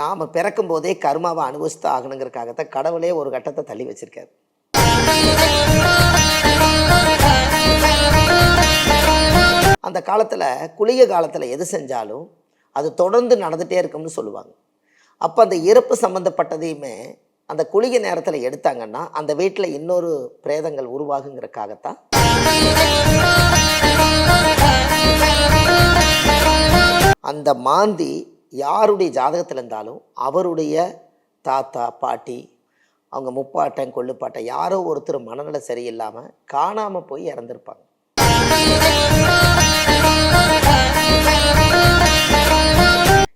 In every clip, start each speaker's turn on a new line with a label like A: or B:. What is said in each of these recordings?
A: நாம் பிறக்கும் போதே கர்மாவை அனுபவிச்சுதான் ஆகணுங்கிறதுக்காகத்தான் கடவுளே ஒரு கட்டத்தை தள்ளி வச்சிருக்காரு. அந்த காலத்தில் குளிக காலத்தில் எது செஞ்சாலும் அது தொடர்ந்து நடந்துகிட்டே இருக்கும்னு சொல்லுவாங்க. அப்போ அந்த இறப்பு சம்மந்தப்பட்டதையுமே அந்த குளிகை நேரத்தில் எடுத்தாங்கன்னா அந்த வீட்டில் இன்னொரு பிரேதங்கள் உருவாகுங்கிறதுக்காகத்தான் அந்த மாந்தி யாருடைய ஜாதகத்தில் இருந்தாலும் அவருடைய தாத்தா பாட்டி அவங்க முப்பாட்டன் கொள்ளுப்பாட்டன் யாரோ ஒருத்தர் மனநல சரியில்லாமல் காணாமல் போய் இறந்துருப்பாங்க.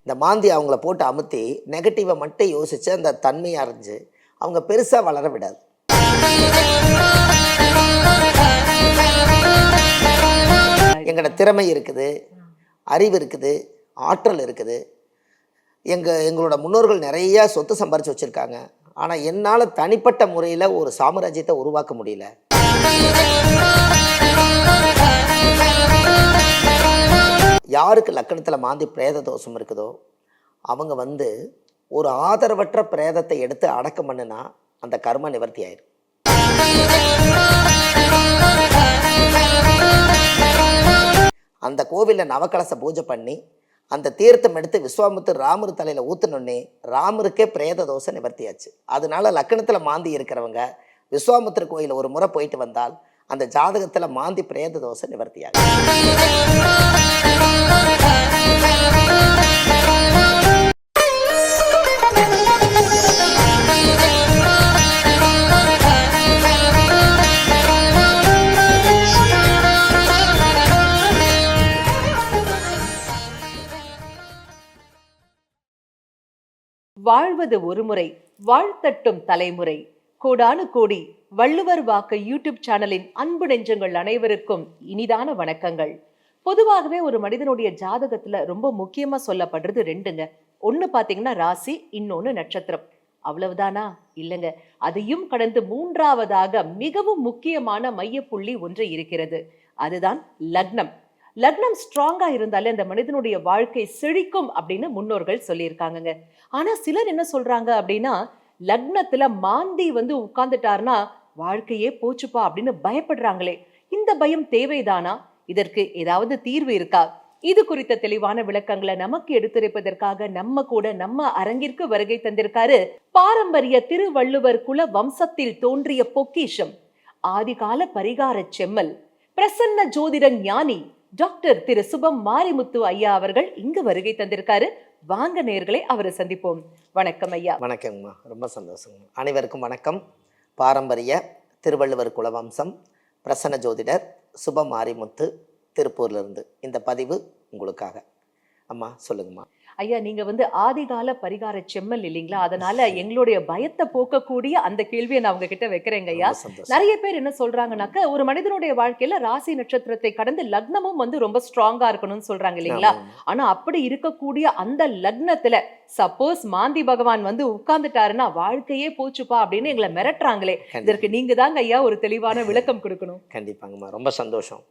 A: இந்த மாந்தி அவங்கள போட்டு அமுத்தி நெகட்டிவை மட்டும் யோசித்து அந்த தன்மையை அறிஞ்சு அவங்க பெருசாக வளர விடாது. எங்களோட திறமை இருக்குது அறிவு இருக்குது ஆற்றல் இருக்குது எங்கள் எங்களோட முன்னோர்கள் நிறையா சொத்து சம்பாரித்து வச்சுருக்காங்க. ஆனால் என்னால் தனிப்பட்ட முறையில் ஒரு சாம்ராஜ்யத்தை உருவாக்க முடியல. யாருக்கு லக்கணத்தில் மாந்தி பிரேத தோஷம் இருக்குதோ அவங்க வந்து ஒரு ஆதரவற்ற பிரேதத்தை எடுத்து அடக்கம் பண்ணுனா அந்த கர்ம நிவர்த்தி ஆயிரும். அந்த கோவிலில் நவக்கலச பூஜை பண்ணி அந்த தீர்த்தம் எடுத்து விஸ்வாமுத்து ராமர் தலையில் ஊற்றுனோடனே ராமருக்கே பிரேத தோஷம் நிவர்த்தியாச்சு. அதனால லக்கணத்தில் மாந்தி இருக்கிறவங்க விஸ்வாமுத்திர கோயிலில் ஒரு முறை போயிட்டு வந்தால் அந்த ஜாதகத்தில் மாந்தி பிரேத தோஷம் நிவர்த்தியாகும்.
B: வாழ்வது ஒருமுறை வாழ்த்தட்டும் தலைமுறை. கோடானு கோடி வள்ளுவர் வாக்கு யூடியூப் சேனலின் அன்பு நெஞ்சங்கள் அனைவருக்கும் இனிதான வணக்கங்கள். பொதுவாகவே ஒரு மனிதனுடைய ஜாதகத்துல ரொம்ப முக்கியமா சொல்லப்படுறது ரெண்டுங்க. ஒன்னு பாத்தீங்கன்னா ராசி இன்னொன்னு நட்சத்திரம். அவ்வளவுதானா? இல்லைங்க. அதையும் கடந்து மூன்றாவதாக மிகவும் முக்கியமான மையப்புள்ளி ஒன்று இருக்கிறது. அதுதான் லக்னம். லக்னம் ஸ்ட்ராங்கா இருந்தாலே அந்த மனிதனுடைய வாழ்க்கை செழிக்கும் அப்படின்னு முன்னோர்கள் சொல்லியிருக்காங்கங்க. ஆனா சிலர் என்ன சொல்றாங்க அப்படின்னா லக்னத்துல மாந்தி வந்து உட்கார்ந்துட்டாருன்னா வாழ்க்கையே போச்சுப்பா அப்படின்னு பயப்படுறாங்களே. இந்த பயம் தேவைதானா? இதற்கு ஏதாவது தீர்வு இருக்கா? இது குறித்த தெளிவான விளக்கங்களை நமக்கு எடுத்துரைப்பதற்காக நம்ம கூட நம்ம அரங்கிற்கு வருகை தந்திருக்காரு பாரம்பரிய திருவள்ளுவர் குல வம்சத்தில் தோன்றிய பொக்கிஷம் ஆதிகால பரிகார செம்மல் பிரசன்ன ஜோதிட ஞானி டாக்டர் திரு சுபம் மாரிமுத்து ஐயா அவர்கள் இங்கு வருகை தந்திருக்காரு. வாங்க நேர்களை அவரை சந்திப்போம். வணக்கம் ஐயா.
A: வணக்கங்கம்மா ரொம்ப சந்தோஷம் அனைவருக்கும் வணக்கம். பாரம்பரிய திருவள்ளுவர் குலவம்சம் பிரசன்ன ஜோதிடர் சுப மாரிமுத்து திருப்பூர்லேருந்து இந்த பதிவு உங்களுக்காக. அம்மா சொல்லுங்கம்மா.
B: ஐயா நீங்க வந்து ஆதிகால பரிகார செம்மல் இல்லைங்களா? அதனால எங்களுடைய பயத்தை போக்கக்கூடிய அந்த கேள்வியை நான் உங்ககிட்ட வைக்கிறேங்க ஐயா. நிறைய பேர் என்ன சொல்றாங்கன்னாக்க ஒரு மனிதனுடைய வாழ்க்கையில ராசி நட்சத்திரத்தை கடந்து லக்னமும் வந்து ரொம்ப ஸ்ட்ராங்கா இருக்கணும்னு சொல்றாங்க இல்லைங்களா. ஆனா அப்படி இருக்கக்கூடிய அந்த லக்னத்துல சப்போஸ் மாந்தி பகவான் வந்து உட்கார்ந்துட்டாருன்னா வாழ்க்கையே போச்சுப்பா அப்படின்னு எங்களை மிரட்டுறாங்களே. இதற்கு நீங்க தாங்க ஐயா ஒரு தெளிவான விளக்கம் கொடுக்கணும்.
A: கண்டிப்பாங்கம்மா. ரொம்ப சந்தோஷம்.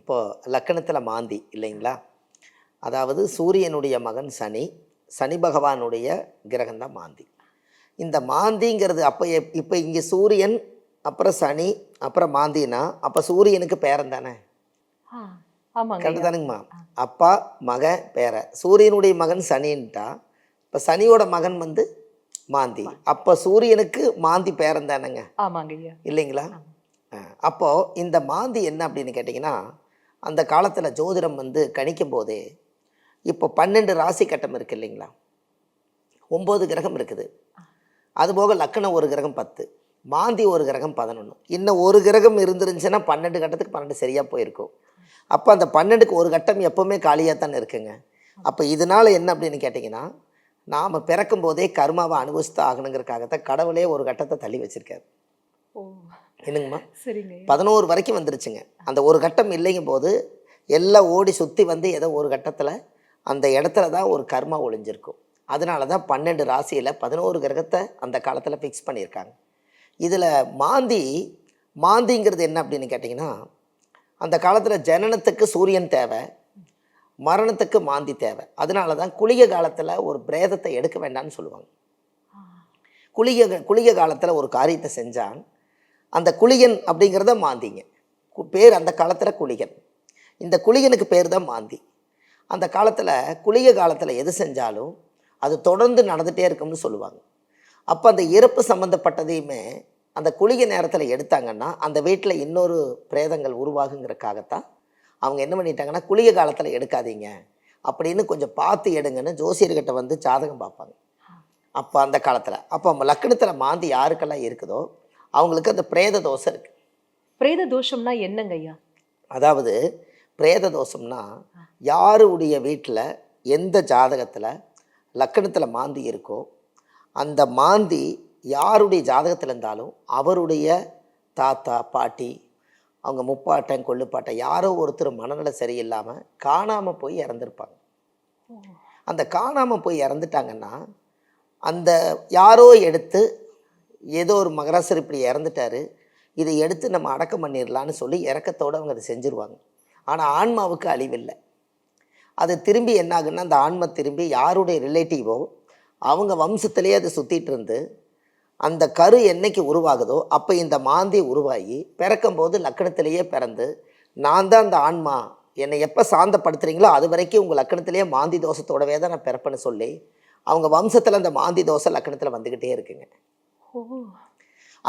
A: இப்போ லக்கணத்தில் மாந்தி இல்லைங்களா? அதாவது சூரியனுடைய மகன் சனி சனி பகவானுடைய கிரகம் தான் மாந்தி. இந்த மாந்திங்கிறது அப்போ இப்போ இங்கே சூரியன் அப்புறம் சனி அப்புறம் மாந்தினா அப்போ சூரியனுக்கு பேரன் தானே? கரெக்டு. தானுங்கம்மா அப்பா மகன் பேர. சூரியனுடைய மகன் சனின்ட்டா இப்போ சனியோட மகன் வந்து மாந்தி. அப்போ சூரியனுக்கு மாந்தி பேரன் தானேங்க? இல்லைங்களா? ஆ, அப்போ இந்த மாந்தி என்ன அப்படின்னு கேட்டிங்கன்னா அந்த காலத்தில் ஜோதிடம் வந்து கணிக்கும் போதே இப்போ பன்னெண்டு ராசி கட்டம் இருக்கு இல்லைங்களா? ஒம்பது கிரகம் இருக்குது. அதுபோக லக்கணம் ஒரு கிரகம் பத்து. மாந்தி ஒரு கிரகம் பதினொன்று இன்னும் ஒரு கிரகம் இருந்துருந்துச்சுன்னா பன்னெண்டு கட்டத்துக்கு பன்னெண்டு சரியாக போயிருக்கும். அப்போ அந்த பன்னெண்டுக்கு ஒரு கட்டம் எப்போவுமே காலியாக தானே இருக்குங்க. அப்போ இதனால் என்ன அப்படின்னு கேட்டிங்கன்னா நாம் பிறக்கும் போதே கர்மாவை அனுபவிச்சுதான் ஆகணுங்கிறதுக்காகத்தான் கடவுளே ஒரு கட்டத்தை தள்ளி வச்சிருக்காரு.
B: ஓ.
A: என்னங்கம்மா?
B: சரிங்க.
A: பதினோரு வரைக்கும் வந்துருச்சுங்க. அந்த ஒரு கட்டம் இல்லைங்கும் போது எல்லாம் ஓடி சுற்றி வந்து ஏதோ ஒரு கட்டத்தில் அந்த இடத்துல தான் ஒரு கர்மா ஒளிஞ்சிருக்கும். அதனால தான் பன்னெண்டு ராசியில் பதினோரு கிரகத்தை அந்த காலத்தில் ஃபிக்ஸ் பண்ணியிருக்காங்க. இதில் மாந்தி மாந்திங்கிறது என்ன அப்படின்னு கேட்டிங்கன்னா அந்த காலத்தில் ஜனனத்துக்கு சூரியன் தேவை மரணத்துக்கு மாந்தி தேவை. அதனால தான் குளிகை காலத்தில் ஒரு பிரேதத்தை எடுக்க வேண்டாம்னு சொல்லுவாங்க. குளிகை குளிக காலத்தில் ஒரு காரியத்தை செஞ்சால் அந்த குளியன் அப்படிங்கிறத மாந்திங்க. கு- பேர் அந்த காலத்தில் குளிகன் இந்த குளிகனுக்கு பேர் தான் மாந்தி. அந்த காலத்தில் குளிகை காலத்தில் எது செஞ்சாலும் அது தொடர்ந்து நடந்துகிட்டே இருக்கும்னு சொல்லுவாங்க. அப்போ அந்த இறப்பு சம்மந்தப்பட்டதையுமே அந்த குளிகை நேரத்தில் எடுத்தாங்கன்னா அந்த வீட்டில் இன்னொரு பிரேதங்கள் உருவாகுங்கிறக்காகத்தான் அவங்க என்ன பண்ணிட்டாங்கன்னா குளிகை காலத்தில் எடுக்காதீங்க அப்படின்னு கொஞ்சம் பார்த்து எடுங்கன்னு ஜோசியர்கிட்ட வந்து ஜாதகம் பார்ப்பாங்க. அப்போ அந்த காலத்தில். அப்போ லக்கணத்தில் மாந்தி யாருக்கெல்லாம் இருக்குதோ அவங்களுக்கு அந்த பிரேத தோஷம் இருக்குது
B: பிரேத தோஷம்னா என்னங்க ஐயா
A: அதாவது பிரேத தோஷம்னா யாருடைய வீட்டில் எந்த ஜாதகத்தில் லக்கணத்தில் மாந்தி இருக்கோ அந்த மாந்தி யாருடைய ஜாதகத்தில் இருந்தாலும் அவருடைய தாத்தா பாட்டி அவங்க முப்பாட்டன் கொள்ளுப்பாட்டன் யாரோ ஒருத்தர் மனநிலை சரியில்லாமல் காணாமல் போய் இறந்துருப்பாங்க. அந்த காணாமல் போய் இறந்துட்டாங்கன்னா அந்த யாரோ எடுத்து ஏதோ ஒரு மகராசர் இப்படி இறந்துட்டாரு இதை எடுத்து நம்ம அடக்கம் பண்ணிடலான்னு சொல்லி இறக்கத்தோடு அவங்க அதை செஞ்சுருவாங்க. ஆனால் ஆன்மாவுக்கு அழிவில்லை. அது திரும்பி என்ன ஆகுன்னா அந்த ஆன்மா திரும்பி யாருடைய ரிலேட்டிவோ அவங்க வம்சத்திலேயே அது சுற்றிட்டு இருந்து அந்த கரு என்னைக்கு உருவாகுதோ அப்போ இந்த மாந்தி உருவாகி பிறக்கும்போது லக்கணத்திலேயே பிறந்து நான் தான் அந்த ஆன்மா என்னை எப்போ சாந்தப்படுத்துறீங்களோ அது வரைக்கும் உங்கள் லக்கணத்திலேயே மாந்தி தோஷத்தோடவே தான் நான் பிறப்பேன்னு சொல்லி அவங்க வம்சத்தில் அந்த மாந்தி தோசை லக்கணத்தில் வந்துக்கிட்டே இருக்குங்க.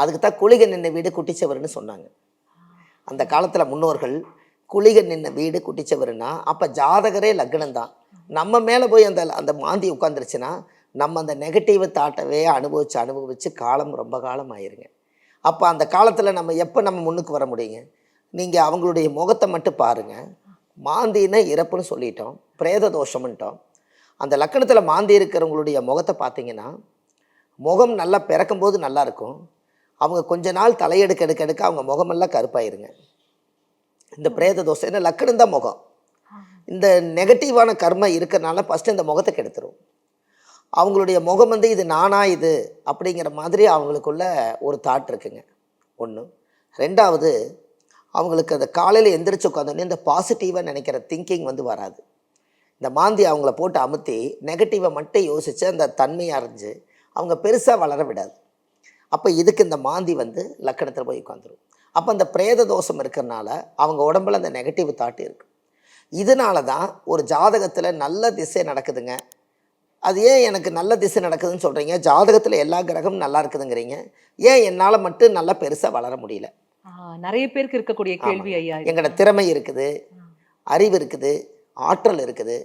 A: அதுக்கு தான் குளிகை நின்ன வீடு குட்டிச்சவர்னு சொன்னாங்க. அந்த காலத்தில் முன்னோர்கள் குளிகன் நின்ன வீடு குட்டிச்சவருன்னா அப்போ ஜாதகரே லக்னம் தான் நம்ம மேலே போய் அந்த அந்த மாந்தி உட்காந்துருச்சுன்னா நம்ம அந்த நெகட்டிவ் தாட்டவே அனுபவிச்சு அனுபவிச்சு காலம் ரொம்ப காலம் ஆயிருங்க அப்போ அந்த காலத்தில் நம்ம எப்போ நம்ம முன்னுக்கு வர முடியுங்க? நீங்கள் அவங்களுடைய முகத்தை மட்டும் பாருங்கள் மாந்தின்னு இறப்புன்னு சொல்லிட்டோம் பிரேத தோஷம்ன்ட்டோம். அந்த லக்கணத்தில் மாந்தி இருக்கிறவங்களுடைய முகத்தை பார்த்தீங்கன்னா முகம் நல்லா பிறக்கும்போது நல்லாயிருக்கும் அவங்க கொஞ்ச நாள் தலையெடுக்க எடுக்க எடுக்க அவங்க முகமெல்லாம் கருப்பாயிருங்க. இந்த பிரேத தோஷம் ஏன்னா லக்கணம் தான் முகம். இந்த நெகட்டிவான கர்மம் இருக்கிறனால ஃபஸ்ட்டு இந்த முகத்தை கெடுத்துரும். அவங்களுடைய முகம் வந்து இது நானா இது அப்படிங்கிற மாதிரி அவங்களுக்குள்ள ஒரு தாட் இருக்குங்க. ஒன்று ரெண்டாவது அவங்களுக்கு அந்த காலையில் எந்திரிச்சு உட்காந்தோடனே இந்த பாசிட்டிவாக நினைக்கிற திங்கிங் வந்து வராது. இந்த மாந்தி அவங்கள போட்டு அமுத்தி நெகட்டிவை மட்டும் யோசித்து அந்த தன்மையை அறிஞ்சு அவங்க பெருசாக வளர விடாது. அப்போ இதுக்கு இந்த மாந்தி வந்து லக்கணத்தில் போய் உட்காந்துரும் அப்போ அந்த பிரேத தோஷம் இருக்கிறனால அவங்க உடம்புல அந்த நெகட்டிவ் தாட் இருக்கு. இதனால தான் ஒரு ஜாதகத்தில் நல்ல திசை நடக்குதுங்க. அது ஏன் எனக்கு நல்ல திசை நடக்குதுன்னு சொல்கிறீங்க ஜாதகத்தில் எல்லா கிரகமும் நல்லா இருக்குதுங்கிறீங்க. ஏன் என்னால் மட்டும் நல்லா பெருசாக வளர முடியல?
B: நிறைய பேருக்கு இருக்கக்கூடிய கேள்வி ஐயா.
A: எங்களோட திறமை இருக்குது அறிவு இருக்குது ஆற்றல் இருக்குது.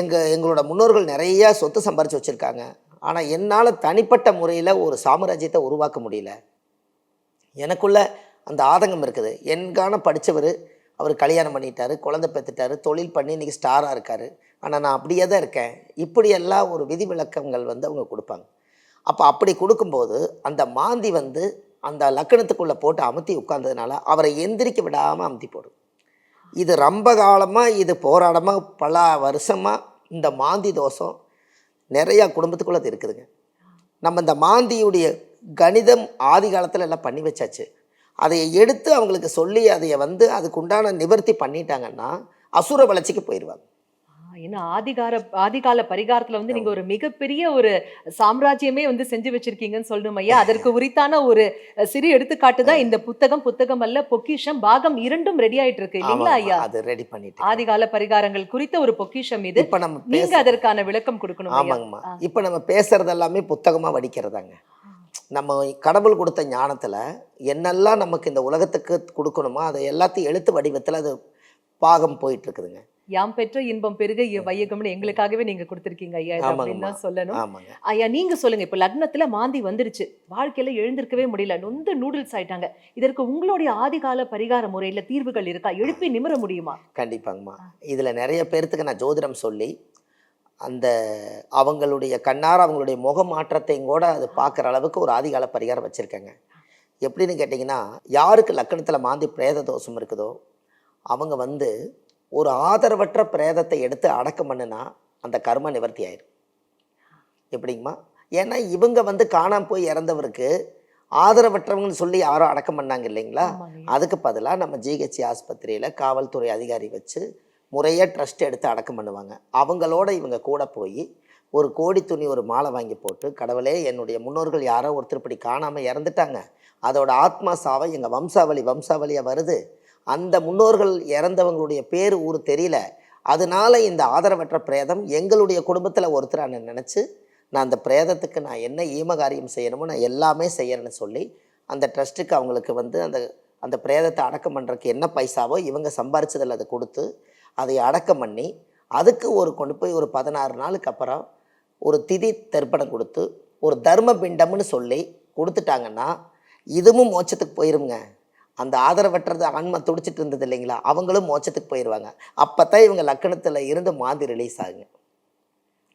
A: எங்கள் எங்களோட முன்னோர்கள் நிறைய சொத்து சம்பாரித்து வச்சுருக்காங்க. ஆனால் என்னால் தனிப்பட்ட முறையில் ஒரு சாம்ராஜ்யத்தை உருவாக்க முடியல. எனக்குள்ள அந்த ஆதங்கம் இருக்குது. என்கான படித்தவர் அவர் கல்யாணம் பண்ணிட்டாரு குழந்தை பெற்றுட்டாரு தொழில் பண்ணி இன்றைக்கி ஸ்டாராக இருக்கார். ஆனால் நான் அப்படியே தான் இருக்கேன். இப்படியெல்லாம் ஒரு விதி விளக்கங்கள் வந்து அவங்க கொடுப்பாங்க. அப்போ அப்படி கொடுக்கும்போது அந்த மாந்தி வந்து அந்த லக்கணத்துக்குள்ளே போட்டு அமுத்தி உட்கார்ந்ததுனால அவரை எந்திரிக்க விடாமல் அமுத்தி போடும். இது ரொம்ப காலமாக இது போராடமாக பல வருஷமாக இந்த மாந்தி தோஷம் நிறையா குடும்பத்துக்குள்ளே அது இருக்குதுங்க. நம்ம இந்த மாந்தியுடைய கணிதம் ஆதி காலத்தில் எல்லாம் பண்ணி வச்சாச்சு. அதை எடுத்து அவங்களுக்கு சொல்லி அதை வந்து அதுக்கு உண்டான நிவர்த்தி பண்ணிட்டாங்கன்னா அசுர வளர்ச்சிக்கு போயிடுவாங்க
B: ஏன்னா ஆதிகார ஆதிகால பரிகாரத்துல வந்து நீங்க ஒரு மிகப்பெரிய ஒரு சாம்ராஜ்யமே வந்து செஞ்சு வச்சிருக்கீங்கன்னு சொல்லணும் ஐயா. அதற்கு உரித்தான ஒரு சிறு எடுத்துக்காட்டு தான் இந்த புத்தகம். புத்தகம் அல்ல பொக்கிஷம். பாகம் இரண்டும் ரெடி ஆயிட்டு இருக்கு இல்லைங்களா ஐயா?
A: அது ரெடி பண்ணிட்டு
B: ஆதிகால பரிகாரங்கள் குறித்த ஒரு பொக்கிஷம் இது.
A: இப்போ நம்ம
B: நீங்க அதற்கான விளக்கம் கொடுக்கணும்
A: ஆமாங்கம்மா. இப்போ நம்ம பேசுறது எல்லாமே புத்தகமாக வடிக்கிறதாங்க. நம்ம கடவுள் கொடுத்த ஞானத்தில் என்னெல்லாம் நமக்கு இந்த உலகத்துக்கு கொடுக்கணுமோ அதை எல்லாத்தையும் எழுத்து வடிவத்தில் அது பாகம் போயிட்டு இருக்குதுங்க
B: யாம் பெற்ற இன்பம் பெருக வையகம்னு எங்களுக்காகவே நீங்க கொடுத்திருக்கீங்க ஐயா அப்படின்னு தான் சொல்லணும். ஐயா நீங்க சொல்லுங்க இப்ப லக்னத்துல மாந்தி வந்துருச்சு. வாழ்க்கையில எழுந்திருக்கவே முடியல. நொந்து நூடுல்ஸ் ஆயிட்டாங்க. இதற்கு உங்களுடைய ஆதிகால பரிகார முறையில தீர்வுகள் இருக்கா? எழுப்பி நிமிர முடியுமா?
A: கண்டிப்பாங்கம்மா. இதில் நிறைய பேர்த்துக்கு நான் ஜோதிடம் சொல்லி அந்த அவங்களுடைய கண்ணார அவங்களுடைய முக மாற்றத்தையும் கூட அது பார்க்குற அளவுக்கு ஒரு ஆதிகால பரிகாரம் வச்சுருக்கேங்க. எப்படின்னு கேட்டிங்கன்னா யாருக்கு லக்கணத்தில் மாந்தி பிரேத தோஷம் இருக்குதோ அவங்க வந்து ஒரு ஆதரவற்ற பிரேதத்தை எடுத்து அடக்கம் பண்ணுனா அந்த கர்ம நிவர்த்தி ஆயிரும். எப்படிங்கம்மா? ஏன்னா இவங்க வந்து காணாம போய் இறந்தவருக்கு ஆதரவற்றவங்கன்னு சொல்லி யாரோ அடக்கம் பண்ணாங்க இல்லைங்களா. அதுக்கு பதிலாக நம்ம ஜிஹெச் ஆஸ்பத்திரியில் காவல்துறை அதிகாரி வச்சு முறையாக ட்ரஸ்ட் எடுத்து அடக்கம் பண்ணுவாங்க. அவங்களோட இவங்க கூட போய் ஒரு கோடி துணி ஒரு மாலை வாங்கி போட்டு கடவுளே என்னுடைய முன்னோர்கள் யாரோ ஒருத்தர் இப்படி காணாமல் இறந்துட்டாங்க. அதோட ஆத்மா சாவை எங்கள் வம்சாவளி வம்சாவளியாக வருது. அந்த முன்னோர்கள் இறந்தவங்களுடைய பேர் ஊர் தெரியல. அதனால இந்த ஆதரவற்ற பிரேதம் எங்களுடைய குடும்பத்தில் ஒருத்தர் நான் நினச்சி நான் அந்த பிரேதத்துக்கு நான் என்ன ஈமகாரியம் செய்யணுமோ நான் எல்லாமே செய்யறேன்னு சொல்லி அந்த ட்ரஸ்ட்டுக்கு அவங்களுக்கு வந்து அந்த அந்த பிரேதத்தை அடக்கம் பண்ணுறதுக்கு என்ன பைசாவோ இவங்க சம்பாரிச்சதில் அதை கொடுத்து அதை அடக்கம் பண்ணி அதுக்கு ஒரு கொண்டு போய் ஒரு பதினாறு நாளுக்கு அப்புறம் ஒரு திதி தர்ப்பணம் கொடுத்து ஒரு தர்ம பிண்டம்னு சொல்லி கொடுத்துட்டாங்கன்னா இதுவும் மோட்சத்துக்கு போயிருங்க. அந்த ஆதரவற்றது ஆன்மா துடிச்சிட்டு இருந்தது இல்லைங்களா? அவங்களும் மோட்சத்துக்கு போயிடுவாங்க அப்போ தான் இவங்க லக்கணத்தில் இருந்து மாந்தி ரிலீஸ் ஆகுங்க.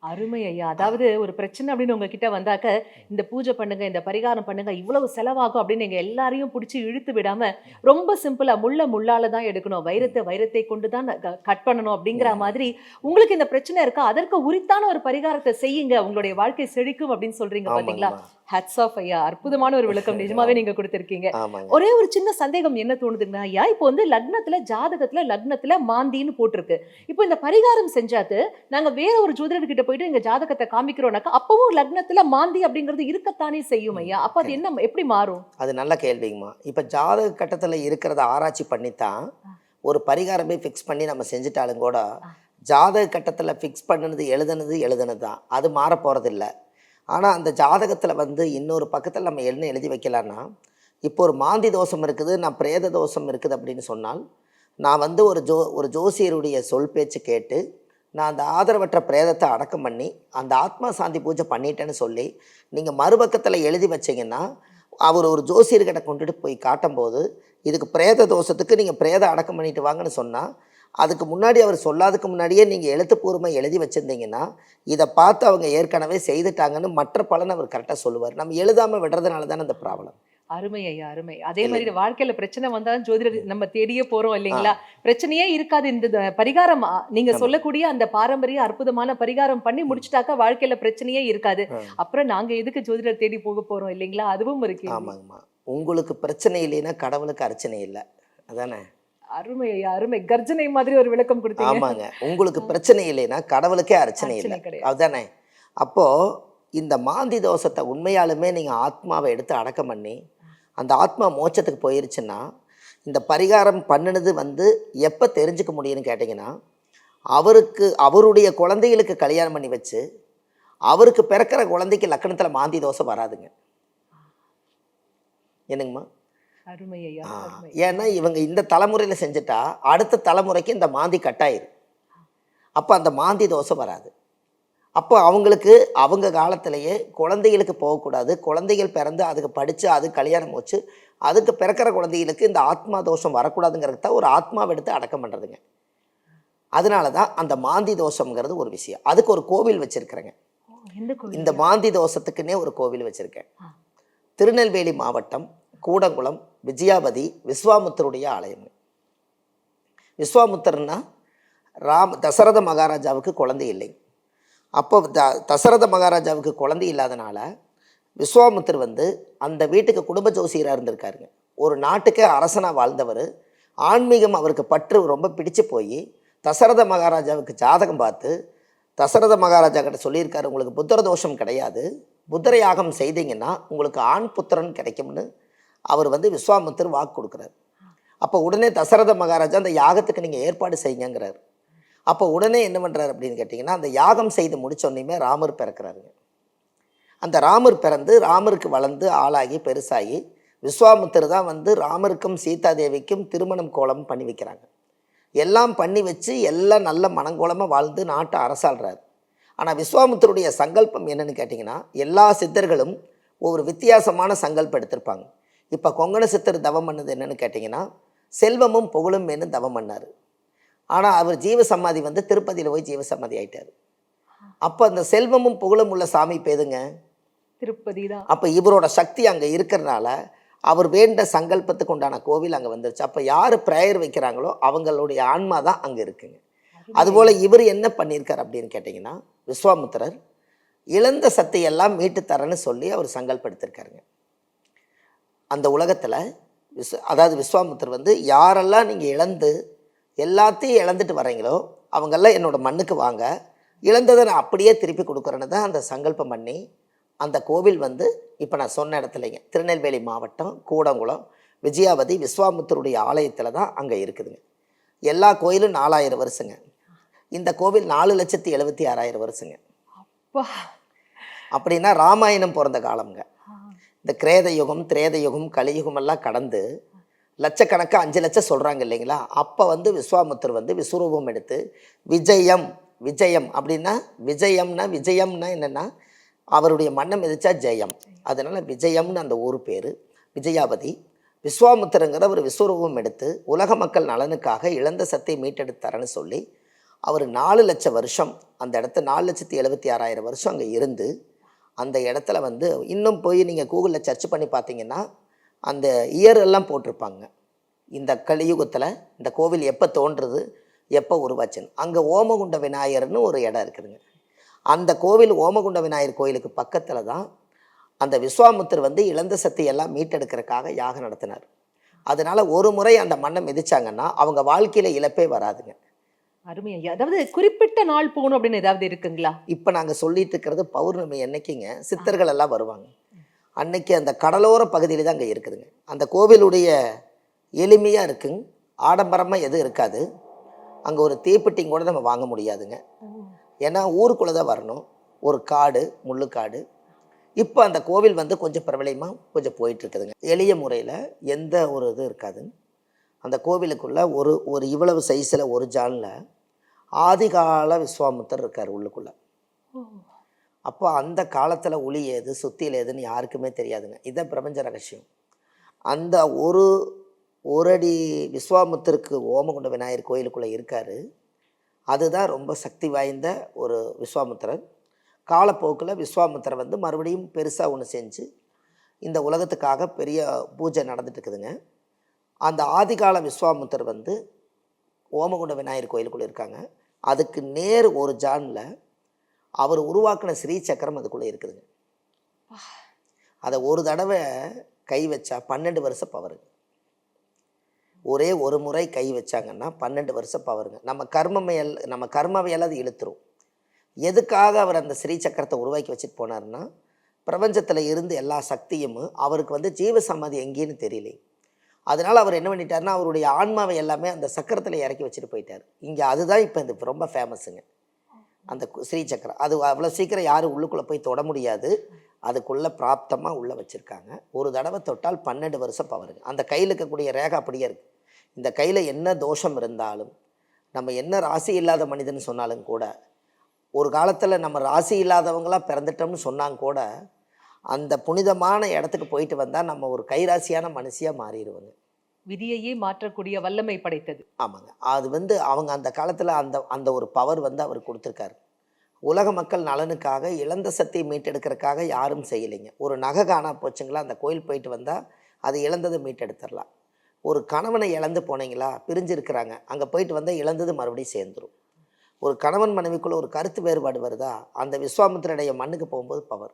B: அருமை ஐயா. அதாவது ஒரு பிரச்சனை அப்படின்னு உங்ககிட்ட வந்தாக்க இந்த பூஜை பண்ணுங்க இந்த பரிகாரம் பண்ணுங்க இவ்வளவு செலவாகும் அப்படின்னு நீங்க எல்லாரையும் பிடிச்சி இழுத்து விடாம ரொம்ப சிம்பிளா முள்ள முள்ளால தான் எடுக்கணும். வைரத்தை வைரத்தை கொண்டு தான் கட் பண்ணணும் அப்படிங்கிற மாதிரி. உங்களுக்கு இந்த பிரச்சனை இருக்கா? அதற்கு உரித்தான ஒரு பரிகாரத்தை செய்யுங்க. உங்களுடைய வாழ்க்கை செழிக்கும் அப்படின்னு சொல்றீங்க பாத்தீங்களா? ஹட்ஸ் ஆஃப் ஐயா. அற்புதமான ஒரு விளக்கம். நிஜமாவே நீங்க கொடுத்திருக்கீங்க. ஒரே ஒரு சின்ன சந்தேகம் என்ன தோணுதுங்கன்னா ஐயா இப்போ வந்து லக்னத்துல ஜாதகத்துல லக்னத்துல மாந்தின்னு போட்டிருக்கு. இப்போ இந்த பரிகாரம் செஞ்சாக்கு நாங்க வேற ஒரு ஜோதிடர்கிட்ட போயிட்டு எங்க ஜாதகத்தை காமிக்கிறோம்னாக்கா அப்பவும் லக்னத்துல மாந்தி அப்படிங்கிறது இருக்கத்தானே செய்யும் ஐயா. அப்ப அது என்ன எப்படி மாறும்?
A: அது நல்ல கேள்விங்கம்மா. இப்போ ஜாதக கட்டத்தில் இருக்கிறத ஆராய்ச்சி பண்ணித்தான் ஒரு பரிகாரமே ஃபிக்ஸ் பண்ணி நம்ம செஞ்சுட்டாலும் கூட ஜாதக கட்டத்தில் ஃபிக்ஸ் பண்ணினது எழுதுனது எழுதுனது தான் அது மாற போகிறதில்ல ஆனால் அந்த ஜாதகத்தில் வந்து இன்னொரு பக்கத்தில் நம்ம என்ன எழுதி வைக்கலான்னா இப்போ ஒரு மாந்தி தோஷம் இருக்குது நான் பிரேத தோஷம் இருக்குது அப்படின்னு சொன்னால் நான் வந்து ஒரு ஜோ ஒரு ஜோசியருடைய சொல் பேச்சு கேட்டு நான் அந்த ஆதரவற்ற பிரேதத்தை அடக்கம் பண்ணி அந்த ஆத்மா சாந்தி பூஜை பண்ணிட்டேன்னு சொல்லி நீங்கள் மறுபக்கத்தில் எழுதி வச்சிங்கன்னா அவர் ஒரு ஜோசியர்கிட்ட கொண்டுட்டு போய் காட்டும்போது இதுக்கு பிரேத தோஷத்துக்கு நீங்கள் பிரேத அடக்கம் பண்ணிட்டு வாங்கன்னு சொன்னால் அதுக்கு முன்னாடி அவர் சொல்லாததுக்கு முன்னாடியே நீங்கள் எழுத்துப்பூர்வமாக எழுதி வச்சுருந்தீங்கன்னா இதை பார்த்து அவங்க ஏற்கனவே செய்துட்டாங்கன்னு மற்ற பலன் அவர் கரெக்டாக சொல்லுவார். நம்ம எழுதாமல் விடுறதுனால தானே அந்த ப்ராப்ளம்
B: அருமை ஐயா அருமை. அதே மாதிரி வாழ்க்கையில பிரச்சனை வந்தாலும் ஜோதிடர் நம்ம தேடியே போறோம் இல்லைங்களா? பிரச்சனையே இருக்காது. இந்த பரிகாரம் நீங்க. சொல்லக்கூடிய அந்த பாரம்பரிய அற்புதமான பரிகாரம் பண்ணி முடிச்சிட்டாக்கா வாழ்க்கையில பிரச்சனையே இருக்காது. அப்புறம் நாங்க எதுக்கு ஜோதிடர் தேடி போக போறோம் இல்லைங்களா? அதுவும் இருக்கு.
A: ஆமாங்கம்மா. உங்களுக்கு பிரச்சனை இல்லைன்னா கடவுளுக்கு அர்ச்சனை இல்லை. அதானே?
B: அருமை அருமை. கர்ஜனை மாதிரி ஒரு விளக்கம் கொடுத்தீங்க.
A: ஆமாங்க. உங்களுக்கு பிரச்சனை இல்லைன்னா கடவுளுக்கே அர்ச்சனை இல்லை. அதுதானே? அப்போ இந்த மாந்தி தோஷத்தை உண்மையாலுமே நீங்கள் ஆத்மாவை எடுத்து அடக்கம் பண்ணி அந்த ஆத்மா மோட்சத்துக்கு போயிருச்சுன்னா இந்த பரிகாரம் பண்ணினது வந்து எப்போ தெரிஞ்சுக்க முடியும்னு கேட்டிங்கன்னா அவருக்கு அவருடைய குழந்தைகளுக்கு கல்யாணம் பண்ணி வச்சு அவருக்கு பிறக்கிற குழந்தைக்கு லக்கணத்தில் மாந்தி தோஷம் வராதுங்க. என்னங்கம்மா? ஏன்னா இவங்க இந்த தலைமுறையில் செஞ்சுட்டா அடுத்த தலைமுறைக்கு இந்த மாந்தி கட்டாயிரும். அப்போ அந்த மாந்தி தோசை வராது. அப்போ அவங்களுக்கு அவங்க காலத்திலேயே குழந்தைகளுக்கு போகக்கூடாது. குழந்தைகள் பிறந்து அதுக்கு படித்து அது கல்யாணம் வச்சு அதுக்கு பிறக்கிற குழந்தைகளுக்கு இந்த ஆத்மா தோஷம் வரக்கூடாதுங்கிறது தான் ஒரு ஆத்மாவை எடுத்து அடக்கம் பண்ணுறதுங்க அதனால தான் அந்த மாந்தி தோஷம்ங்கிறது ஒரு விஷயம். அதுக்கு ஒரு கோவில் வச்சுருக்கிறேங்க. இந்த மாந்தி தோஷத்துக்குன்னே ஒரு கோவில் வச்சுருக்கேன். திருநெல்வேலி மாவட்டம் கூடங்குளம் விஜயாபதி விஸ்வாமுத்தருடைய ஆலயம். விஸ்வாமுத்தர்னா ராம் தசரத மகாராஜாவுக்கு குழந்தை இல்லை. அப்போ த தசரத மகாராஜாவுக்கு குழந்தை இல்லாதனால விஸ்வாமுத்தர் வந்து அந்த வீட்டுக்கு குடும்ப ஜோசியராக இருந்திருக்காருங்க. ஒரு நாட்டுக்கே அரசனாக வாழ்ந்தவர். ஆன்மீகம் அவருக்கு பற்று ரொம்ப பிடிச்சு போய் தசரத மகாராஜாவுக்கு ஜாதகம் பார்த்து தசரத மகாராஜா கிட்ட சொல்லியிருக்காரு உங்களுக்கு புத்திர தோஷம் கிடையாது. புத்திர யாகம் செய்தீங்கன்னா உங்களுக்கு ஆண் புத்திரன் கிடைக்கும்னு அவர் வந்து விஸ்வாமுத்தர் வாக்கு கொடுக்குறாரு. அப்போ உடனே தசரத மகாராஜா அந்த யாகத்துக்கு நீங்கள் ஏற்பாடு செய்யுங்கிறார் அப்போ உடனே என்ன பண்ணுறாரு அப்படின்னு கேட்டிங்கன்னா அந்த யாகம் செய்து முடிச்சோடனே ராமர் பிறக்கிறாருங்க. அந்த ராமர் பிறந்து ராமருக்கு வளர்ந்து ஆளாகி பெருசாகி விஸ்வாமுத்தர் தான் வந்து ராமருக்கும் சீதாதேவிக்கும் திருமணம் கோலம் பண்ணி வைக்கிறாங்க. எல்லாம் பண்ணி வச்சு எல்லாம் நல்ல மனங்கோலமாக வாழ்ந்து நாட்டை அரசாள்றாரு. ஆனால் விஸ்வாமுத்தருடைய சங்கல்பம் என்னன்னு கேட்டிங்கன்னா எல்லா சித்தர்களும் ஒரு வித்தியாசமான சங்கல்பம் எடுத்திருப்பாங்க. இப்போ கொங்கண சித்தர் தவம் பண்ணது என்னன்னு கேட்டிங்கன்னா செல்வமும் புகழும் வேணும் தவம் பண்ணார். ஆனால் அவர் ஜீவ சமாதி வந்து திருப்பதியில் போய் ஜீவ சமாதி ஆயிட்டார். அப்போ அந்த செல்வமும் புகழும் உள்ள சாமி பேதுங்க
B: திருப்பதி தான்.
A: அப்போ இவரோட சக்தி அங்கே இருக்கிறனால அவர் வேண்ட சங்கல்பத்துக்கு உண்டான கோவில் அங்கே வந்துருச்சு. அப்போ யார் ப்ரேயர் வைக்கிறாங்களோ அவங்களுடைய ஆன்மா தான் அங்கே இருக்குங்க. அதுபோல் இவர் என்ன பண்ணியிருக்கார் அப்படின்னு கேட்டிங்கன்னா விஸ்வாமுத்திரர் இழந்த சக்தியெல்லாம் மீட்டு தரேன்னு சொல்லி அவர் சங்கல்படுத்திருக்காருங்க. அந்த உலகத்தில் விஸ் அதாவது விஸ்வாமுத்தர் வந்து யாரெல்லாம் நீங்கள் இழந்து எல்லாத்தையும் இழந்துட்டு வர்றீங்களோ அவங்கெல்லாம் என்னோட மண்ணுக்கு வாங்க. இழந்ததை நான் அப்படியே திருப்பி கொடுக்குறேன்னு தான் அந்த சங்கல்பம் பண்ணி அந்த கோவில் வந்து இப்போ நான் சொன்ன இடத்துலைங்க. திருநெல்வேலி மாவட்டம் கூடங்குளம் விஜயாவதி விஸ்வாமுத்தருடைய ஆலயத்தில் தான் அங்கே இருக்குதுங்க. எல்லா கோயிலும் நாலாயிரம் வருஷங்க. இந்த கோவில் நாலு லட்சத்தி எழுபத்தி ஆறாயிரம் வருஷங்க.
B: அப்பா.
A: அப்படின்னா ராமாயணம் பிறந்த காலம்ங்க. இந்த கிரேத யுகம் திரேத யுகம் கலியுகம் எல்லாம் கடந்து லட்சக்கணக்காக அஞ்சு லட்சம் சொல்கிறாங்க இல்லைங்களா? அப்போ வந்து விஸ்வாமுத்தர் வந்து விஸ்வரூபம் எடுத்து விஜயம் விஜயம் அப்படின்னா விஜயம்னா விஜயம்னா என்னென்னா அவருடைய மன்னம் மிதிச்சா ஜெயம். அதனால் விஜயம்னு அந்த ஊர் பேர் விஜயாவதி விஸ்வாமுத்திரங்கிற ஒரு விஸ்வரூபம் எடுத்து உலக மக்கள் நலனுக்காக இழந்த சத்தை மீட்டெடுத்தாரன்னு சொல்லி அவர் நாலு லட்சம் வருஷம் அந்த இடத்த நாலு லட்சத்தி எழுபத்தி ஆறாயிரம் வருஷம் அங்கே இருந்து அந்த இடத்துல வந்து இன்னும் போய் நீங்கள் கூகுளில் சர்ச் பண்ணி பார்த்தீங்கன்னா அந்த இயர் எல்லாம் போட்டிருப்பாங்க. இந்த கலியுகத்தில் இந்த கோவில் எப்போ தோன்றுறது எப்போ உருவாச்சுன்னு. அங்கே ஓமகுண்ட விநாயகர்னு ஒரு இடம் இருக்குதுங்க. அந்த கோவில் ஓமகுண்ட விநாயகர் கோயிலுக்கு பக்கத்தில் தான் அந்த விஸ்வாமுத்தர் வந்து இழந்த சக்தி எல்லாம் மீட்டெடுக்கிறதுக்காக யாகம் நடத்தினார். அதனால் ஒரு முறை அந்த மண்ணை மிதிச்சாங்கன்னா அவங்க வாழ்க்கையில் இழப்பே வராதுங்க.
B: அருமை அதாவது குறிப்பிட்ட நாள் போகணும் அப்படின்னு ஏதாவது இருக்குங்களா?
A: இப்போ நாங்கள் சொல்லிட்டு இருக்கிறது பௌர்ணமி என்னைக்குங்க சித்தர்கள் எல்லாம் வருவாங்க. அன்னைக்கு அந்த கடலோர பகுதியில் தான் அங்கே இருக்குதுங்க. அந்த கோவிலுடைய எளிமையாக இருக்குங்க ஆடம்பரமாக எதுவும் இருக்காது. அங்கே ஒரு தீப்பெட்டிங் கூட நம்ம வாங்க முடியாதுங்க. ஏன்னா ஊருக்குள்ளே தான் வரணும். ஒரு காடு முள்ளுக்காடு இப்போ அந்த கோவில் வந்து கொஞ்சம் பிரபலயமாக கொஞ்சம் போயிட்டு இருக்குதுங்க. எளிய முறையில் எந்த ஒரு இது இருக்காது அந்த கோவிலுக்குள்ள ஒரு ஒரு இவ்வளவு சைஸில் ஒரு ஜானில் ஆதிகால விஸ்வாமுத்தர் இருக்கார் உள்ளுக்குள்ளே. அப்போ அந்த காலத்தில் ஒளி ஏது சுத்தியில் ஏதுன்னு யாருக்குமே தெரியாதுங்க. இதான் பிரபஞ்ச ரகசியம். அந்த ஒரு ஒரு அடி விஸ்வாமுத்தருக்கு ஓமகுண்ட விநாயகர் கோயிலுக்குள்ளே இருக்கார். அதுதான் ரொம்ப சக்தி வாய்ந்த ஒரு விஸ்வாமுத்திரர். காலப்போக்கில் விஸ்வாமுத்திரர் வந்து மறுபடியும் பெருசாக ஒன்று செஞ்சு இந்த உலகத்துக்காக பெரிய பூஜை நடந்துட்டு இருக்குதுங்க. அந்த ஆதிகால விஸ்வாமுத்தர் வந்து ஓமகுண்ட விநாயகர் கோயிலுக்குள்ளே இருக்காங்க. அதுக்கு நேர் ஒரு ஜானில் அவர் உருவாக்கின ஸ்ரீ சக்கரம் அதுக்குள்ளே இருக்குதுங்க. அதை ஒரு தடவை கை வச்சா பன்னெண்டு வருஷம் பவருங்க ஒரே ஒரு முறை கை வச்சாங்கன்னா பன்னெண்டு வருஷம் பவருங்க. நம்ம கர்மமையல் நம்ம கர்மவையல் அது இழுத்துரும். எதுக்காக அவர் அந்த ஸ்ரீ சக்கரத்தை உருவாக்கி வச்சுட்டு போனார்னா பிரபஞ்சத்தில் இருந்து எல்லா சக்தியும் அவருக்கு வந்து ஜீவசமாதி எங்கேன்னு தெரியலையே. அதனால் அவர் என்ன பண்ணிட்டாருன்னா அவருடைய ஆன்மாவை எல்லாமே அந்த சக்கரத்தில் இறக்கி வச்சுட்டு போயிட்டார். இங்கே அதுதான் இப்போ இந்த ரொம்ப ஃபேமஸுங்க அந்த ஸ்ரீ சக்கரம். அது அவ்வளோ சீக்கிரம் யாரும் உள்ளுக்குள்ளே போய் தொட முடியாது. அதுக்குள்ளே பிராப்தமாக உள்ளே வச்சுருக்காங்க. ஒரு தடவை தொட்டால் பன்னெண்டு வருஷம் பவருங்க. அந்த கையில் இருக்கக்கூடிய ரேகை அப்படியே இருக்குது இந்த கையில் என்ன தோஷம் இருந்தாலும் நம்ம என்ன ராசி இல்லாத மனிதன் சொன்னாலும் கூட ஒரு காலத்தில் நம்ம ராசி இல்லாதவங்களாக பிறந்துட்டோம்னு சொன்னாங்க கூட அந்த புனிதமான இடத்துக்கு போயிட்டு வந்தால் நம்ம ஒரு கைராசியான மனுஷியாக மாறிடுவோங்க.
B: விதியையே மாற்றக்கூடிய வல்லமை படைத்தது.
A: ஆமாங்க. அது வந்து அவங்க அந்த காலத்தில் அந்த அந்த ஒரு பவர் வந்து அவர் கொடுத்துருக்காரு. உலக மக்கள் நலனுக்காக இழந்த சக்தியை மீட்டெடுக்கிறதுக்காக யாரும் செய்யலைங்க. ஒரு நகை காணா போச்சுங்களா அந்த கோயில் போயிட்டு வந்தால் அது இழந்ததை மீட்டெடுத்துடலாம். ஒரு கணவனை இழந்து போனீங்களா பிரிஞ்சிருக்கிறாங்க. அங்கே போயிட்டு வந்தால் இழந்தது மறுபடியும் சேர்ந்துரும். ஒரு கணவன் மனைவிக்குள்ளே ஒரு கருத்து வேறுபாடு வருதா அந்த விஸ்வாமித்திரடைய மண்ணுக்கு போகும்போது பவர்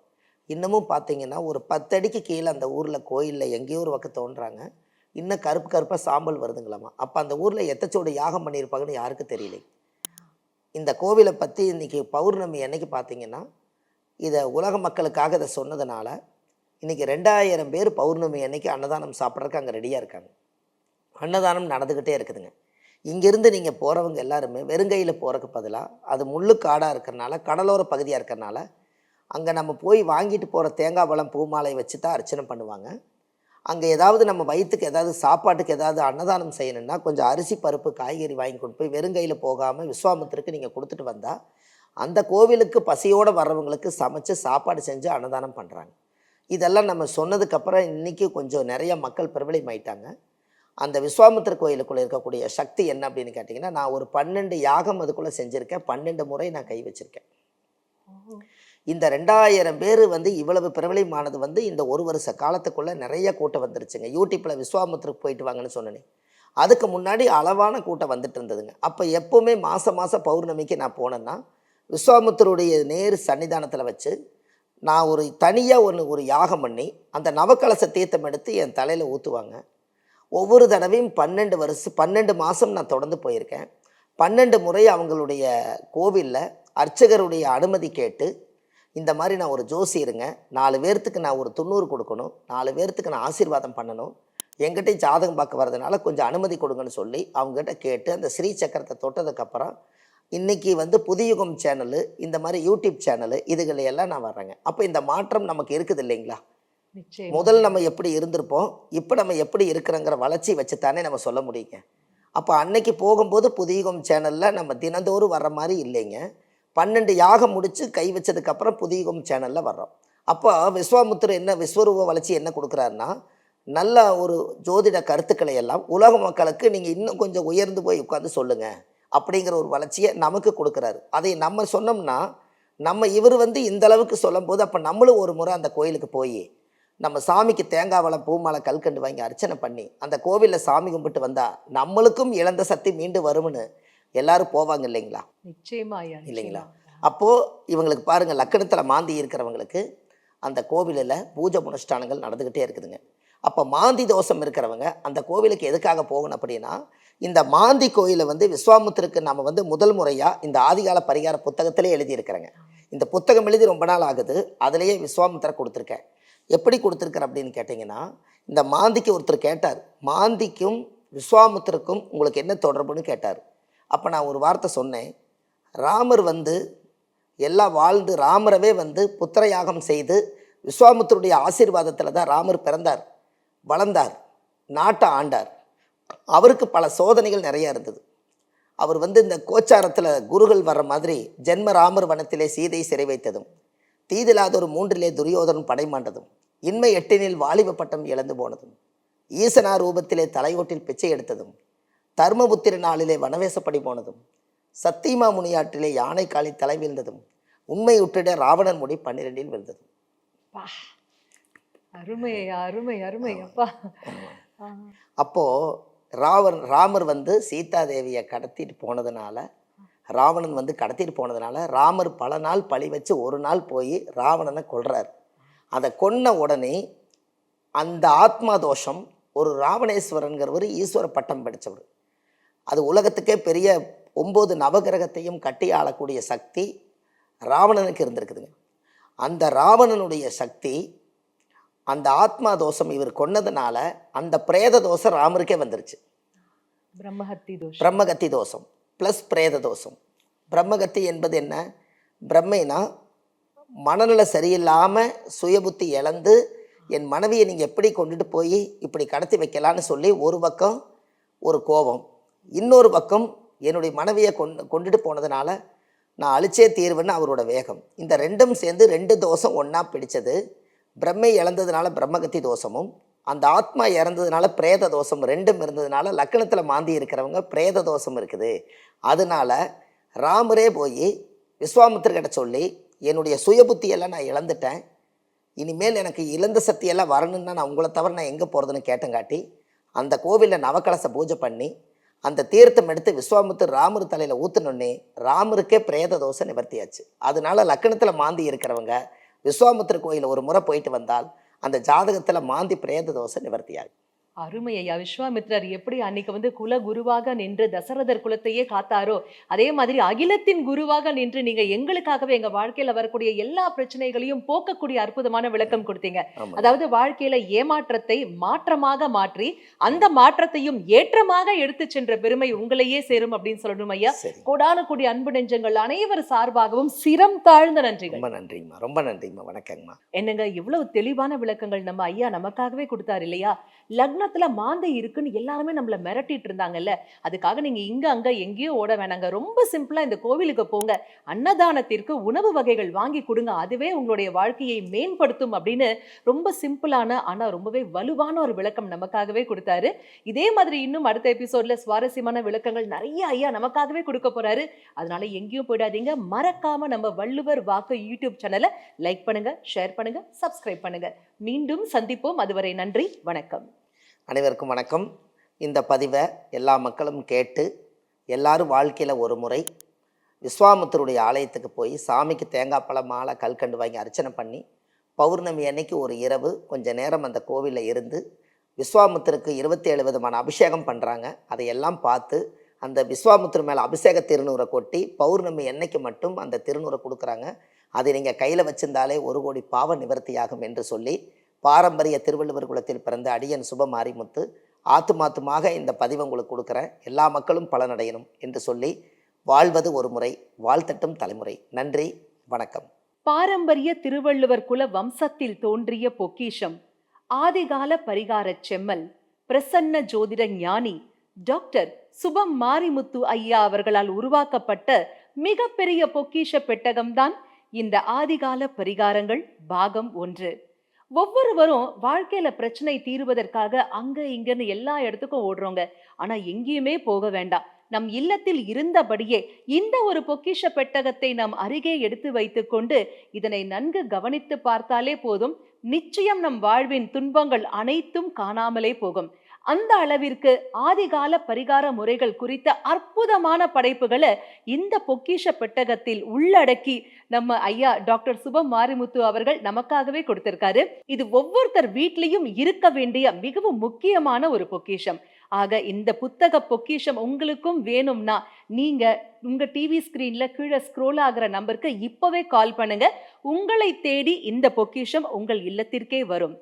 A: இன்னமும் பார்த்தீங்கன்னா ஒரு பத்தடிக்கு கீழே அந்த ஊரில் கோயிலில் எங்கேயோ ஒரு பக்கம் தோன்றாங்க. இன்னும் கருப்பு கருப்பாக சாம்பல் வருதுங்களாமா? அப்போ அந்த ஊரில் எத்தச்சோடு யாகம் பண்ணியிருப்பாங்கன்னு யாருக்கும் தெரியல. இந்த கோவிலை பற்றி இன்றைக்கி பௌர்ணமி என்னைக்கு பார்த்தீங்கன்னா இதை உலக மக்களுக்காக இதை சொன்னதுனால இன்றைக்கி ரெண்டாயிரம் பேர் பௌர்ணமி அன்னைக்கு அன்னதானம் சாப்பிட்றதுக்கு அங்கே ரெடியாக இருக்காங்க. அன்னதானம் நடந்துக்கிட்டே இருக்குதுங்க. இங்கேருந்து நீங்கள் போகிறவங்க எல்லாருமே வெறுங்கையில் போகிறக்கு பதிலாக அது முள்ளு காடாக இருக்கிறனால கடலோர பகுதியாக இருக்கிறனால அங்கே நம்ம போய் வாங்கிட்டு போகிற தேங்காய் பழம் பூமாலை வச்சு தான் அர்ச்சனை பண்ணுவாங்க. அங்கே ஏதாவது நம்ம வயிற்றுக்கு ஏதாவது சாப்பாட்டுக்கு ஏதாவது அன்னதானம் செய்யணும்னா கொஞ்சம் அரிசி பருப்பு காய்கறி வாங்கி கொண்டு போய் வெறுங்கையில் போகாமல் விஸ்வாமித்திற்கு நீங்கள் கொடுத்துட்டு வந்தால் அந்த கோவிலுக்கு பசியோடு வர்றவங்களுக்கு சமைச்சு சாப்பாடு செஞ்சு அன்னதானம் பண்ணுறாங்க இதெல்லாம் நம்ம சொன்னதுக்கப்புறம் இன்றைக்கி கொஞ்சம் நிறைய மக்கள் பிரபலமாயிட்டாங்க. அந்த விஸ்வாமித்திர கோயிலுக்குள்ளே இருக்கக்கூடிய சக்தி என்ன அப்படின்னு கேட்டிங்கன்னா நான் ஒரு பன்னெண்டு யாகம் அதுக்குள்ளே செஞ்சுருக்கேன். பன்னெண்டு முறை நான் கை வச்சுருக்கேன். இந்த ரெண்டாயிரம் பேர் வந்து இவ்வளவு பிரபலமானது வந்து இந்த ஒரு வருஷ காலத்துக்குள்ளே நிறைய கூட்டம் வந்துருச்சுங்க. யூடியூப்பில் விஸ்வாமித்திருக்கு போயிட்டு வாங்கன்னு சொன்னேனே. அதுக்கு முன்னாடி அளவான கூட்டம் வந்துட்டு இருந்ததுங்க. அப்போ எப்போவுமே மாதம் மாதம் பௌர்ணமிக்கு நான் போனேன்னா விஸ்வாமுத்தருடைய நேர் சன்னிதானத்தில் வச்சு நான் ஒரு தனியாக ஒன்று ஒரு யாகம் பண்ணி அந்த நவக்கலச தீர்த்தம் எடுத்து என் தலையில் ஊற்றுவாங்க ஒவ்வொரு தடவையும் பன்னெண்டு வருஷம் பன்னெண்டு மாதம் நான் தொடர்ந்து போயிருக்கேன். பன்னெண்டு முறை அவங்களுடைய கோவிலில் அர்ச்சகருடைய அனுமதி கேட்டு இந்த மாதிரி நான் ஒரு ஜோசியருங்க நாலு பேர்த்துக்கு நான் ஒரு தொண்ணூறு கொடுக்கணும். நாலு பேர்த்துக்கு நான் ஆசீர்வாதம் பண்ணணும். என்கிட்ட ஜாதகம் பார்க்க வர்றதுனால கொஞ்சம் அனுமதி கொடுங்கன்னு சொல்லி அவங்ககிட்ட கேட்டு அந்த ஸ்ரீ சக்கரத்தை தொட்டதுக்கப்புறம் இன்றைக்கி வந்து புதியுகம் சேனலு இந்த மாதிரி யூடியூப் சேனலு இதுகளை எல்லாம் நான் வர்றேங்க. அப்போ இந்த மாற்றம் நமக்கு இருக்குது இல்லைங்களா? முதல் நம்ம எப்படி இருந்திருப்போம்? இப்போ நம்ம எப்படி இருக்கிறோங்கிற வளர்ச்சி வச்சு தானே நம்ம சொல்ல முடியுங்க. அப்போ அன்னைக்கு போகும்போது புதியுகம் சேனலில் நம்ம தினந்தோறும் வர்ற மாதிரி இல்லைங்க. பன்னெண்டு யாகம் முடித்து கை வச்சதுக்கப்புறம் புதியகம் சேனலில் வர்றோம். அப்போ விஸ்வாமுத்திர என்ன விஸ்வரூப வளர்ச்சி என்ன கொடுக்குறாருன்னா நல்ல ஒரு ஜோதிட கருத்துக்களை எல்லாம் உலக மக்களுக்கு நீங்கள் இன்னும் கொஞ்சம் உயர்ந்து போய் உட்காந்து சொல்லுங்கள் அப்படிங்கிற ஒரு வளர்ச்சியை நமக்கு கொடுக்குறாரு. அதை நம்ம சொன்னோம்னா நம்ம இவர் வந்து இந்த அளவுக்கு சொல்லும்போது அப்போ நம்மளும் ஒரு முறை அந்த கோயிலுக்கு போய் நம்ம சாமிக்கு தேங்காய் வளம் பூமாலை கல்கண்டு வாங்கி அர்ச்சனை பண்ணி அந்த கோவிலில் சாமி கும்பிட்டு வந்தால் நம்மளுக்கும் இழந்த சக்தி மீண்டு வரும்னு எல்லாரும் போவாங்க இல்லைங்களா?
B: நிச்சயமா
A: இல்லைங்களா. அப்போது இவங்களுக்கு பாருங்கள் லக்கணத்தில் மாந்தி இருக்கிறவங்களுக்கு அந்த கோவிலில் பூஜை அனுஷ்டானங்கள் நடந்துக்கிட்டே இருக்குதுங்க. அப்போ மாந்தி தோஷம் இருக்கிறவங்க அந்த கோவிலுக்கு எதுக்காக போகணும் அப்படின்னா இந்த மாந்தி கோயிலை வந்து விஸ்வாமுத்திற்கு நம்ம வந்து முதல் முறையாக இந்த ஆதிகால பரிகார புத்தகத்திலே எழுதியிருக்கிறேங்க. இந்த புத்தகம் எழுதி ரொம்ப நாள் ஆகுது அதுலேயே விஸ்வாமுத்திரை கொடுத்துருக்கேன் எப்படி கொடுத்துருக்கேன் அப்படின்னு கேட்டிங்கன்னா இந்த மாந்திக்கு ஒருத்தர் கேட்டார் மாந்திக்கும் விஸ்வாமுத்திற்கும் உங்களுக்கு என்ன தொடர்புன்னு கேட்டார். அப்போ நான் ஒரு வார்த்தை சொன்னேன். ராமர் வந்து எல்லாம் வாழ்ந்து ராமரவே வந்து புத்திரயாகம் செய்து விஸ்வாமுத்தருடைய ஆசீர்வாதத்தில் தான் ராமர் பிறந்தார் வளர்ந்தார் நாட்டை ஆண்டார். அவருக்கு பல சோதனைகள் நிறையா இருந்தது. அவர் வந்து இந்த கோச்சாரத்தில் குருகள் வர்ற மாதிரி ஜென்ம ராமர் வனத்திலே சீதை சிறை வைத்ததும் தீதிலாதொரு மூன்றிலே துரியோதனன் படைமாண்டதும் இன்மை எட்டினில் வாலிப பட்டம் இழந்து போனதும் ஈசனா ரூபத்திலே தலையோட்டில் பிச்சை எடுத்ததும் தர்மபுத்திர நாளிலே வனவேசப்படி போனதும் சத்தியமா முனியாற்றிலே யானை காலி தலை வீழ்ந்ததும் உண்மை உற்றிட ராவணன் முடி பன்னிரெண்டில் விழுந்ததும்.
B: அருமை அருமை அருமை அப்பா.
A: ராவன் ராமர் வந்து சீதாதேவியை கடத்திட்டு போனதுனால ராவணன் வந்து கடத்திட்டு போனதுனால ராமர் பல நாள் பழி வச்சு ஒரு நாள் போய் ராவணனை கொல்றார். அதை கொன்ன உடனே அந்த ஆத்மா தோஷம் ஒரு ராவணேஸ்வரன்கிறவர் ஈஸ்வர பட்டம் படித்தவர் அது உலகத்துக்கே பெரிய ஒம்பது நவகிரகத்தையும் கட்டி ஆளக்கூடிய சக்தி ராவணனுக்கு இருந்திருக்குதுங்க. அந்த ராவணனுடைய சக்தி அந்த ஆத்மா தோஷம் இவர் கொன்னதுனால அந்த பிரேத தோஷம் ராமருக்கே வந்துருச்சு.
B: பிரம்மஹத்தி தோஷம்.
A: பிரம்மகத்தி தோஷம் ப்ளஸ் பிரேத தோஷம். பிரம்மகத்தி என்பது என்ன? பிரம்மைனா மனநிலை சரியில்லாமல் சுயபுத்தி இழந்து என் மனைவியை நீங்கள் எப்படி கொண்டுட்டு போய் இப்படி கடத்தி வைக்கலான்னு சொல்லி ஒரு பக்கம் ஒரு கோபம் இன்னொரு பக்கம் என்னுடைய மனைவியை கொண்டு கொண்டுட்டு போனதுனால நான் அழிச்சே தீர்வுன்னு அவரோட வேகம். இந்த ரெண்டும் சேர்ந்து ரெண்டு தோஷம் ஒன்றா பிடிச்சது. பிரம்மை இழந்ததுனால பிரம்மகத்தி தோஷமும் அந்த ஆத்மா இறந்ததுனால பிரேத தோஷம் ரெண்டும் இருந்ததுனால லக்கணத்தில் மாந்தி இருக்கிறவங்க பிரேத தோஷம் இருக்குது. அதனால ராமரே போய் விஸ்வாமித்திரகிட்ட சொல்லி என்னுடைய சுயபுத்தியெல்லாம் நான் இழந்துட்டேன். இனிமேல் எனக்கு இழந்த சக்தியெல்லாம் வரணும்னா நான் உங்களை தவிர நான் எங்கே போகிறதுன்னு கேட்டங்காட்டி அந்த கோவிலில் நவக்கலசை பூஜை பண்ணி அந்த தீர்த்தம் எடுத்து விஸ்வாமுத்து ராமர் தலையில் ஊற்றுனோடனே ராமருக்கே பிரேத தோஷம் நிவர்த்தியாச்சு. அதனால லக்கணத்தில் மாந்தி இருக்கிறவங்க விஸ்வாமுத்திர கோயில் ஒரு முறை போயிட்டு வந்தால் அந்த ஜாதகத்தில் மாந்தி பிரேத தோஷம் நிவர்த்தியாகும்.
B: அருமை ஐயா. விஸ்வாமித்ரர் எப்படி அன்னைக்கு வந்து குல குருவாக நின்று தசரதர் குலத்தையே காத்தாரோ அதே மாதிரி அகிலத்தின் குருவாக நின்று நீங்க எங்களுக்காகவே எங்க வாழ்க்கையில வரக்கூடிய எல்லா பிரச்சனைகளையும் போக்கக்கூடிய அற்புதமான விளக்கம் கொடுத்தீங்க. அதாவது வாழ்க்கையில ஏமாற்றத்தை மாற்றமாக மாற்றி அந்த மாற்றத்தையும் ஏற்றமாக எடுத்து சென்ற பெருமை உங்களையே சேரும் அப்படின்னு சொல்லணும் ஐயா. கோடான கூடிய அன்பு நெஞ்சங்கள் அனைவர் சார்பாகவும் சிரம் தாழ்ந்த நன்றிகள்.
A: ரொம்ப நன்றிங்கம்மா ரொம்ப நன்றிங்கம்மா வணக்கங்கம்மா.
B: என்னங்க இவ்வளவு தெளிவான விளக்கங்கள் நம்ம ஐயா நமக்காகவே கொடுத்தாரு இல்லையா? லக்னத்துல மாந்தை இருக்குன்னு எல்லாருமே நம்மள மிரட்டிட்டு இருந்தாங்கல்ல? அதுக்காக நீங்க இங்க அங்க எங்கேயோ ஓட வேணாங்க. ரொம்ப சிம்பிளா இந்த கோவிலுக்கு போங்க. அன்னதானத்திற்கு உணவு வகைகள் வாங்கி கொடுங்க. அதுவே உங்களுடைய வாழ்க்கையை மேம்படுத்தும் அப்படின்னு ரொம்ப சிம்பிளான ஆனா ரொம்பவே வலுவான ஒரு விளக்கம் நமக்காகவே கொடுத்தாரு. இதே மாதிரி இன்னும் அடுத்த எபிசோட்ல சுவாரஸ்யமான விளக்கங்கள் நிறைய ஐயா நமக்காகவே கொடுக்க போறாரு. அதனால எங்கேயும் போயிடாதீங்க. மறக்காம நம்ம வள்ளுவர் வாக்கு யூடியூப் சேனலை லைக் பண்ணுங்க ஷேர் பண்ணுங்க சப்ஸ்கிரைப் பண்ணுங்க. மீண்டும் சந்திப்போம். அதுவரை நன்றி வணக்கம்.
A: அனைவருக்கும் வணக்கம். இந்த பதிவை எல்லா மக்களும் கேட்டு எல்லாரும் வாழ்க்கையில் ஒரு முறை விஸ்வாமுத்தருடைய ஆலயத்துக்கு போய் சாமிக்கு தேங்காய் பழம் மாலை கல்கண்டு வாங்கி அர்ச்சனை பண்ணி பௌர்ணமி அன்னைக்கு ஒரு இரவு கொஞ்சம் நேரம் அந்த கோவிலில் இருந்து விஸ்வாமுத்தருக்கு இருபத்தி ஏழு விதமான அபிஷேகம் பண்ணுறாங்க அதையெல்லாம் பார்த்து அந்த விஸ்வாமுத்தர் மேலே அபிஷேக திருநூறை கொட்டி பௌர்ணமி என்னைக்கு மட்டும் அந்த திருநூறை கொடுக்குறாங்க. அதை நீங்கள் கையில் வச்சிருந்தாலே ஒரு கோடி பாவ நிவர்த்தியாகும் என்று சொல்லி பாரம்பரிய திருவள்ளுவர் குலத்தில் பிறந்த அடியன் சுப மாரிமுத்து ஆத்துமாத்துமாக இந்த பதிவை உங்களுக்கு கொடுக்குறேன். எல்லா மக்களும் பலனடையணும் என்று சொல்லி வாழ்வது ஒரு முறை வாழ்த்தட்டும் தலைமுறை. நன்றி வணக்கம்.
B: பாரம்பரிய திருவள்ளுவர் குல வம்சத்தில் தோன்றிய பொக்கிஷம். ஆதிகால பரிகாரச் செம்மல். பிரசன்ன ஜோதிட ஞானி டாக்டர் சுபம் மாரிமுத்து ஐயா அவர்களால் உருவாக்கப்பட்ட மிகப்பெரிய பொக்கிஷ பெட்டகம்தான் இந்த ஆதிகால பரிகாரங்கள் பாகம் ஒன்று. ஒவ்வொருவரும் வாழ்க்கையில பிரச்சனை தீருவதற்காக அங்க இங்கன்னு எல்லா இடத்துக்கும் ஓடுறோங்க ஆனா எங்கேயுமே போக வேண்டாம். நம் இல்லத்தில் இருந்தபடியே இந்த ஒரு பொக்கிஷ பெட்டகத்தை நம் அருகே எடுத்து வைத்துக்கொண்டு இதனை நன்கு கவனித்து பார்த்தாலே போதும். நிச்சயம் நம் வாழ்வின் துன்பங்கள் அனைத்தும் காணாமலே போகும். அந்த அளவிற்கு ஆதிகால பரிகார முறைகள் குறித்த அற்புதமான படைப்புகளை இந்த பொக்கிஷ பெட்டகத்தில் உள்ளடக்கி நம்ம ஐயா டாக்டர் சுபம் மாரிமுத்து அவர்கள் நமக்காகவே கொடுத்திருக்காரு. இது ஒவ்வொருத்தர் வீட்லயும் இருக்க வேண்டிய மிகவும் முக்கியமான ஒரு பொக்கிஷம். ஆக இந்த புத்தக பொக்கிஷம் உங்களுக்கும் வேணும்னா நீங்க உங்க டிவி ஸ்கிரீன்ல கீழே ஸ்க்ரோல் ஆகிற நம்பருக்கு இப்பவே கால் பண்ணுங்க. உங்களை தேடி இந்த பொக்கிஷம் உங்கள் இல்லத்திற்கே வரும்.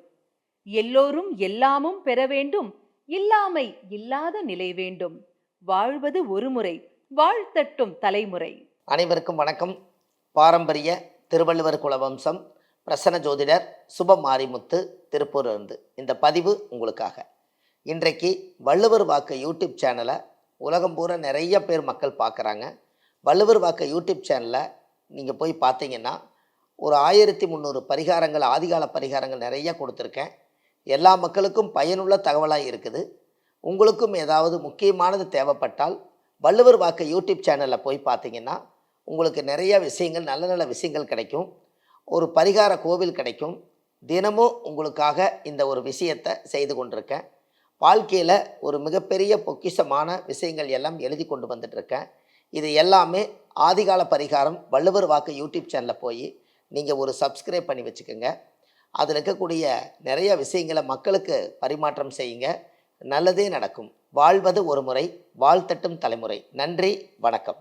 B: எல்லோரும் எல்லாமும் பெற வேண்டும். இல்லாமை இல்லாத நிலை வேண்டும். வாழ்வது ஒரு முறை வாழ்த்தட்டும் தலைமுறை.
A: அனைவருக்கும் வணக்கம். பாரம்பரிய திருவள்ளுவர் குலவம்சம் பிரசன்ன ஜோதிடர் சுப மாரிமுத்து திருப்பூர் இருந்து இந்த பதிவு உங்களுக்காக. இன்றைக்கு வள்ளுவர் வாக்கு யூடியூப் சேனலை உலகம் பூரா நிறைய பேர் மக்கள் பார்க்குறாங்க வள்ளுவர் வாக்கு யூடியூப் சேனலில் நீங்கள் போய் பார்த்தீங்கன்னா ஒரு ஆயிரத்தி முந்நூறு பரிகாரங்கள் ஆதிகால பரிகாரங்கள் நிறைய கொடுத்துருக்கேன். எல்லா மக்களுக்கும் பயனுள்ள தகவலாக இருக்குது. உங்களுக்கும் ஏதாவது முக்கியமானது தேவைப்பட்டால் வள்ளுவர் வாக்கு யூடியூப் சேனலில் போய் பார்த்தீங்கன்னா உங்களுக்கு நிறைய விஷயங்கள் நல்ல நல்ல விஷயங்கள் கிடைக்கும். ஒரு பரிகார கோவில் கிடைக்கும். தினமும் உங்களுக்காக இந்த ஒரு விஷயத்தை செய்து கொண்டிருக்கேன். வாழ்க்கையில் ஒரு மிகப்பெரிய பொக்கிஷமான விஷயங்கள் எல்லாம் எழுதி கொண்டு வந்துட்டுருக்கேன். இது எல்லாமே ஆதிகால பரிகாரம் வள்ளுவர் வாக்கு யூடியூப் சேனலில் போய் நீங்கள் ஒரு சப்ஸ்கிரைப் பண்ணி வச்சுக்கோங்க. அதில் இருக்கக்கூடிய நிறைய விஷயங்களை மக்களுக்கு பரிமாற்றம் செய்யுங்க. நல்லதே நடக்கும். வாழ்வது ஒரு முறை வாழ்த்தட்டும் தலைமுறை. நன்றி வணக்கம்.